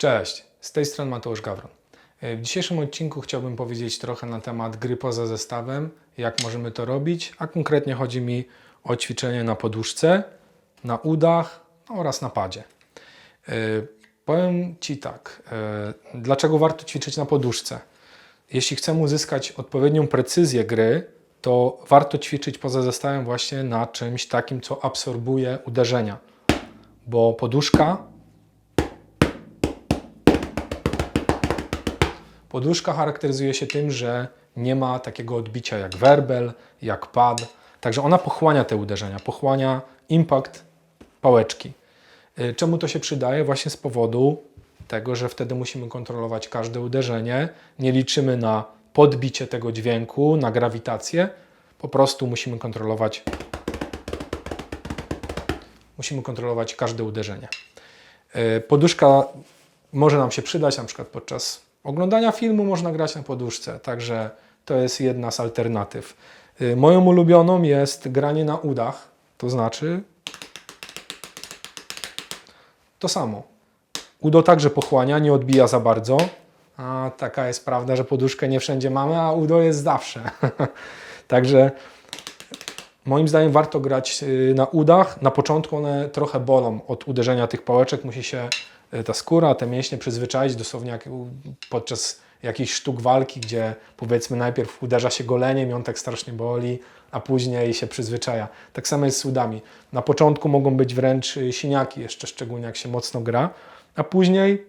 Cześć, z tej strony Mateusz Gawron. W dzisiejszym odcinku chciałbym powiedzieć trochę na temat gry poza zestawem, jak możemy to robić, a konkretnie chodzi mi o ćwiczenie na poduszce, na udach no oraz na padzie. Yy, Powiem Ci tak, yy, dlaczego warto ćwiczyć na poduszce? Jeśli chcemy uzyskać odpowiednią precyzję gry, to warto ćwiczyć poza zestawem właśnie na czymś takim, co absorbuje uderzenia, bo poduszka Poduszka charakteryzuje się tym, że nie ma takiego odbicia jak werbel, jak pad. Także ona pochłania te uderzenia, pochłania impact pałeczki. Y, Czemu to się przydaje? Właśnie z powodu tego, że wtedy musimy kontrolować każde uderzenie. Nie liczymy na podbicie tego dźwięku, na grawitację. Po prostu musimy kontrolować musimy kontrolować każde uderzenie. Y, Poduszka może nam się przydać na przykład podczas oglądania filmu można grać na poduszce, także to jest jedna z alternatyw. Y, Moją ulubioną jest granie na udach, to znaczy to samo. Udo także pochłania, nie odbija za bardzo, a taka jest prawda, że poduszkę nie wszędzie mamy, a udo jest zawsze. także Moim zdaniem warto grać y, na udach. Na początku one trochę bolą od uderzenia tych pałeczek. Musi się ta skóra, te mięśnie przyzwyczaić, dosłownie jak podczas jakichś sztuk walki, gdzie powiedzmy najpierw uderza się goleniem i on tak strasznie boli, a później się przyzwyczaja. Tak samo jest z udami. Na początku mogą być wręcz y, siniaki, jeszcze szczególnie jak się mocno gra, a później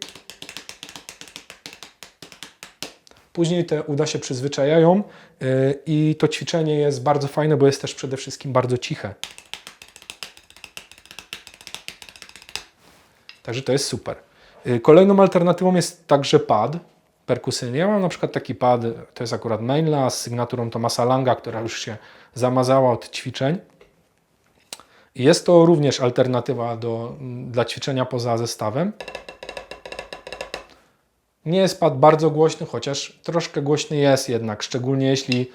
Później te uda się przyzwyczajają yy, i to ćwiczenie jest bardzo fajne, bo jest też przede wszystkim bardzo ciche. Także to jest super. Yy, Kolejną alternatywą jest także pad perkusyjny. Ja mam na przykład taki pad, to jest akurat Mainla z sygnaturą Thomasa Langa, która już się zamazała od ćwiczeń. Jest to również alternatywa do, dla ćwiczenia poza zestawem. Nie jest pad bardzo głośny, chociaż troszkę głośny jest jednak, szczególnie jeśli,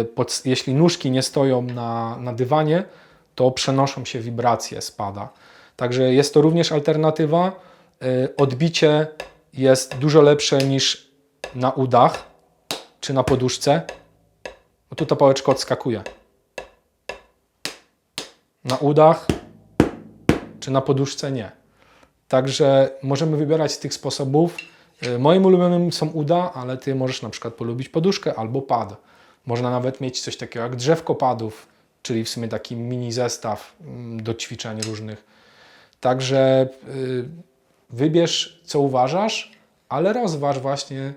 y, pod, jeśli nóżki nie stoją na, na dywanie, to przenoszą się wibracje z pada. Także jest to również alternatywa. Y, Odbicie jest dużo lepsze niż na udach czy na poduszce. No tu ta pałeczka odskakuje. Na udach czy na poduszce nie. Także możemy wybierać z tych sposobów. Y, Moim ulubionym są uda, ale ty możesz na przykład polubić poduszkę albo pad. Można nawet mieć coś takiego jak drzewko padów, czyli w sumie taki mini zestaw mm, do ćwiczeń różnych. Także y, wybierz co uważasz, ale rozważ właśnie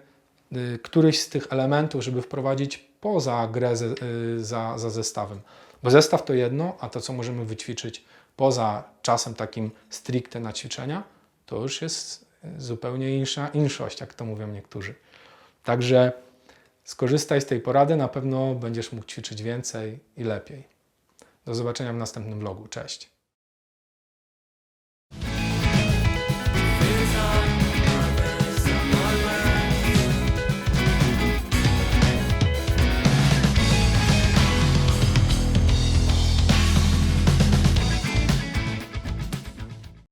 y, któryś z tych elementów, żeby wprowadzić poza grę ze, y, za, za zestawem. Bo zestaw to jedno, a to co możemy wyćwiczyć poza czasem takim stricte na ćwiczenia, to już jest zupełnie insza inszość, jak to mówią niektórzy. Także skorzystaj z tej porady, na pewno będziesz mógł ćwiczyć więcej i lepiej. Do zobaczenia w następnym vlogu. Cześć.